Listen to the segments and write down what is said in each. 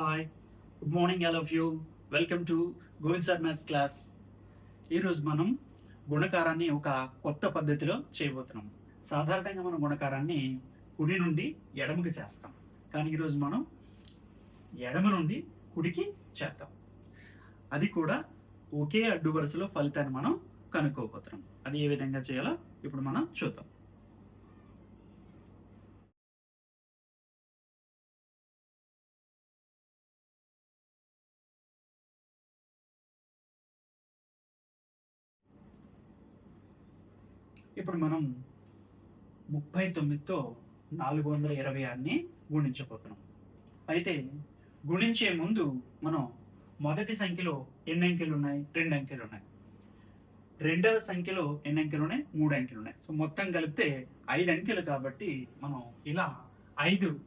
Hi good morning all of you welcome to Govind sir maths class ఈరోజు మనం గుణకారాన్ని ఒక కొత్త పద్ధతిలో చేయబోతున్నాం. సాధారణంగా మనం గుణకారాన్ని కుడి నుండి ఎడమకి చేస్తాం. కానీ ఈరోజు మనం ఎడమ నుండి కుడికి చేద్దాం. అది కూడా ఒకే అడ్డు వరుసలో ఫలితాన్ని మనం కనుక్కోబోతున్నాం. అది ఏ విధంగా చేయాలో ఇప్పుడు మనం చూద్దాం. ఇప్పుడు మనం ముప్పై తొమ్మిదితో నాలుగు వందల ఇరవై ఆరుని గుణించబోతున్నాం. అయితే గుణించే ముందు మనం మొదటి సంఖ్యలో ఎన్ని అంకెలు ఉన్నాయి? రెండు అంకెలు ఉన్నాయి. రెండవ సంఖ్యలో ఎన్ని అంకెలు ఉన్నాయి? మూడు అంకెలు ఉన్నాయి. సో మొత్తం కలిపితే ఐదు అంకెలు కాబట్టి మనం ఇలా ఐదు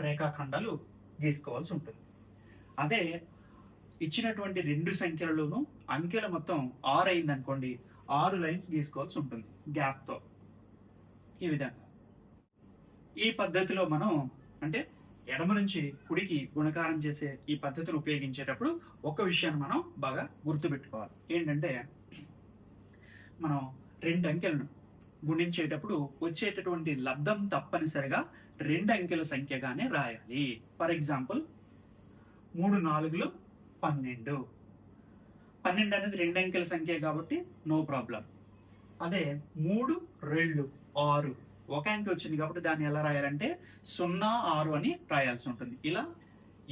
రేఖాఖండాలు గీసుకోవాల్సి ఉంటుంది. అదే ఇచ్చినటువంటి రెండు సంఖ్యలలోనూ అంకెల మొత్తం ఆరు అయింది అనుకోండి ఆరు లైన్స్ గీసుకోవాల్సి ఉంటుంది గ్యాప్తో. ఈ విధంగా. ఈ పద్ధతిలో మనం అంటే ఎడమ నుంచి కుడికి గుణకారం చేసే ఈ పద్ధతిని ఉపయోగించేటప్పుడు ఒక విషయాన్ని మనం బాగా గుర్తుపెట్టుకోవాలి. ఏంటంటే మనం రెండు అంకెలను గుణించేటప్పుడు వచ్చేటటువంటి లబ్ధం తప్పనిసరిగా రెండు అంకెల సంఖ్యగానే రాయాలి. ఫర్ ఎగ్జాంపుల్ మూడు నాలుగులు పన్నెండు. పన్నెండు అనేది రెండు అంకెల సంఖ్య కాబట్టి నో ప్రాబ్లం అదే మూడు రెండు ఆరు. ఒక అంకె వచ్చింది కాబట్టి దాన్ని ఎలా రాయాలంటే సున్నా ఆరు అని రాయాల్సి ఉంటుంది. ఇలా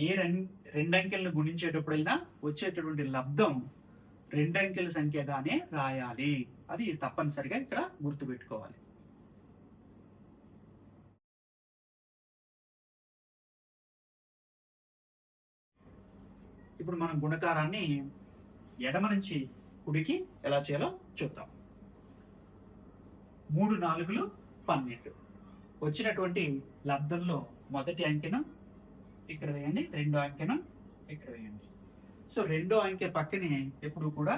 ఏ రెండు రెండు అంకెలను గుణించేటప్పుడైనా వచ్చేటటువంటి లబ్ధం రెండు అంకెల సంఖ్యగానే రాయాలి. అది తప్పనిసరిగా ఇక్కడ గుర్తుపెట్టుకోవాలి. ఇప్పుడు మనం గుణకారాన్ని ఎడమ నుంచి కుడికి ఎలా చేయాలో చూద్దాం. మూడు నాలుగులు పన్నెండు. వచ్చినటువంటి లబ్ధంలో మొదటి అంకెన ఇక్కడ వేయండి రెండో అంకెన ఇక్కడ వేయండి. సో రెండో అంకె పక్కనే ఎప్పుడు కూడా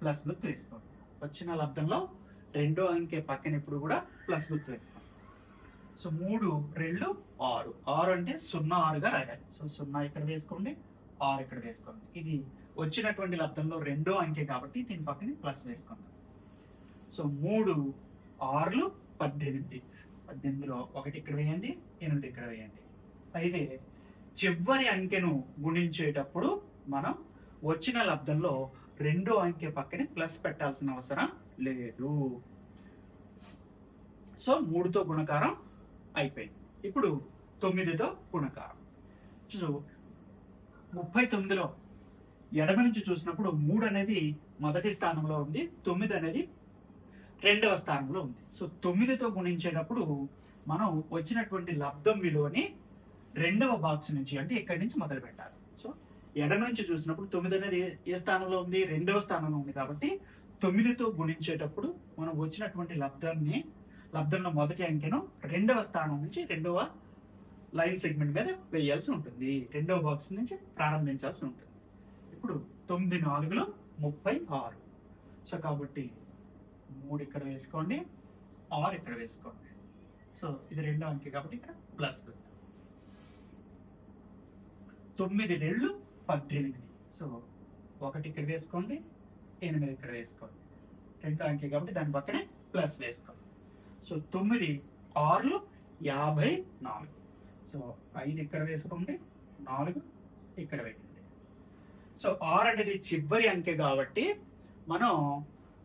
ప్లస్ గుర్తు వేసుకోండి వచ్చిన లబ్ధంలో రెండో అంకె పక్కన ఎప్పుడు కూడా ప్లస్ గుర్తు వేసుకోండి సో మూడు రెండు ఆరు. ఆరు అంటే సున్నా ఆరుగా రాయాలి. సో సున్నా ఇక్కడ వేసుకోండి. ఆరు ఇక్కడ వేసుకోండి. ఇది వచ్చినటువంటి లబ్ధంలో రెండో అంకె కాబట్టి దీని పక్కన ప్లస్ వేసుకుందాం. సో మూడు ఆరులు పద్దెనిమిది. పద్దెనిమిదిలో ఒకటి ఇక్కడ వేయండి ఎనిమిది ఇక్కడ వేయండి. అయితే చివరి అంకెను గుణించేటప్పుడు మనం వచ్చిన లబ్ధంలో రెండో అంకె పక్కనే ప్లస్ పెట్టాల్సిన అవసరం లేదు. సో మూడుతో గుణకారం అయిపోయింది. ఇప్పుడు తొమ్మిదితో గుణకారం. సో ముప్పై తొమ్మిదిలో ఎడమ నుంచి చూసినప్పుడు మూడు అనేది మొదటి స్థానంలో ఉంది తొమ్మిది అనేది రెండవ స్థానంలో ఉంది. సో తొమ్మిదితో గుణించేటప్పుడు మనం వచ్చినటువంటి లబ్ధం విలువని రెండవ బాక్స్ నుంచి అంటే ఇక్కడి నుంచి మొదలు పెట్టాలి సో ఎడమ నుంచి చూసినప్పుడు తొమ్మిది అనేది ఏ స్థానంలో ఉంది? రెండవ స్థానంలో ఉంది కాబట్టి తొమ్మిదితో గుణించేటప్పుడు మనం వచ్చినటువంటి లబ్ధాన్ని లబ్ధంలో మొదటి అంకెను రెండవ స్థానం నుంచి రెండవ లైన్ సెగ్మెంట్ మీద వేయాల్సి ఉంటుంది. రెండవ బాక్స్ నుంచి ప్రారంభించాల్సి ఉంటుంది. ఇప్పుడు తొమ్మిది నాలుగులో ముప్పై ఆరు. సో కాబట్టి మూడు ఇక్కడ వేసుకోండి ఆరు ఇక్కడ వేసుకోండి. సో ఇది రెండో అంకె కాబట్టి ఇక్కడ ప్లస్ తొమ్మిది నెలలు పద్దెనిమిది. సో ఒకటి ఇక్కడ వేసుకోండి ఎనిమిది ఇక్కడ వేసుకోండి. రెండో అంకె కాబట్టి దాని పక్కనే ప్లస్ వేసుకోండి. సో తొమ్మిది ఆరులు యాభై నాలుగు. సో ఐదు ఇక్కడ వేసుకోండి నాలుగు ఇక్కడ వేయండి. సో ఆరు అనేది చివరి అంకె కాబట్టి మనం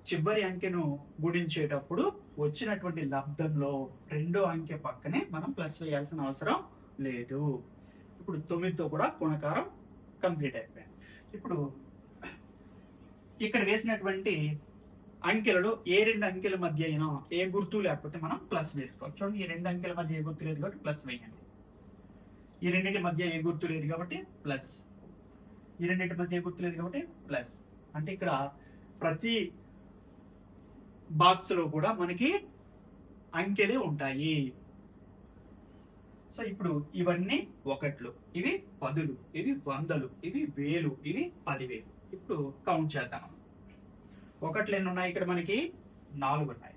చివరి అంకెను గుణించేటప్పుడు వచ్చినటువంటి లబ్ధంలో రెండో అంకె పక్కనే మనం ప్లస్ వేయాల్సిన అవసరం లేదు. ఇప్పుడు తొమ్మిదితో కూడా గుణకారం కంప్లీట్ అయిపోయింది. ఇప్పుడు ఇక్కడ వేసినటువంటి అంకెలలో ఏ రెండు అంకెల మధ్య అయినా ఏ గుర్తు లేకపోతే మనం ప్లస్ వేసుకోవచ్చు. చూడండి ఈ రెండు అంకెల మధ్య ఏ గుర్తు లేదు కాబట్టి ప్లస్ వేయండి. ఈ రెండింటి మధ్య ఏ గుర్తు లేదు కాబట్టి ప్లస్. ఈ రెండింటి మధ్య ఏ గుర్తు లేదు కాబట్టి ప్లస్. అంటే ఇక్కడ ప్రతి బాక్స్లో కూడా మనకి అంకెలే ఉంటాయి. సో ఇప్పుడు ఇవన్నీ ఒకట్లు. ఇవి పదులు ఇవి వందలు ఇవి వేలు ఇవి పదివేలు. ఇప్పుడు కౌంట్ చేద్దాం. ఒకట్లు ఎన్ని ఉన్నాయి? ఇక్కడ మనకి నాలుగు ఉన్నాయి.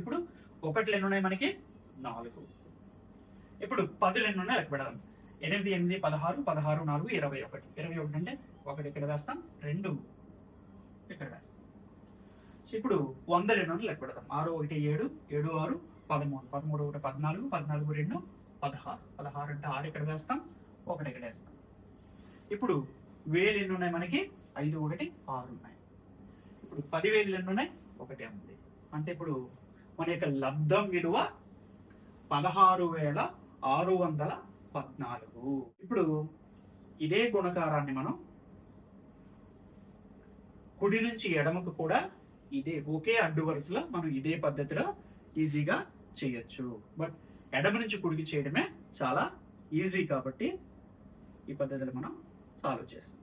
ఇప్పుడు ఒకటి ఎన్ని ఉన్నాయి మనకి? నాలుగు. ఇప్పుడు పదులు ఎన్ని ఉన్నాయి? లెక్క పెడదాం. ఎనిమిది ఎనిమిది పదహారు పదహారు నాలుగు ఇరవై ఒకటి. ఇరవై ఒకటి అంటే ఒకటి ఇక్కడ వేస్తాం రెండు ఇక్కడ వేస్తాం. సో ఇప్పుడు వంద రెండు ఉన్నాయి? లెక్క పెడతాం ఆరు ఒకటి ఏడు ఏడు ఆరు పదమూడు. పదమూడు ఒకటి పద్నాలుగు పద్నాలుగు రెండు పదహారు. పదహారు అంటే ఆరు ఇక్కడ వేస్తాం ఒకటి ఇక్కడ వేస్తాం. ఇప్పుడు వేలు ఎన్ని ఉన్నాయి మనకి? ఐదు ఒకటి ఆరు ఉన్నాయి. ఇప్పుడు పదివేలు ఎన్ని ఉన్నాయి? ఒకటే ఉంది అంటే ఇప్పుడు మన యొక్క లబ్ధం విలువ పదహారు వేల ఆరు వందల పద్నాలుగు. ఇప్పుడు ఇదే గుణకారాన్ని మనం కుడి నుంచి ఎడమకు కూడా ఇదే ఒకే అడ్డు వరుసలో మనం ఇదే పద్ధతిలో ఈజీగా చేయొచ్చు. బట్ ఎడమ నుంచి కుడికి చేయడమే చాలా ఈజీ కాబట్టి ఈ పద్ధతిలో మనం సాల్వ్ చేస్తాం.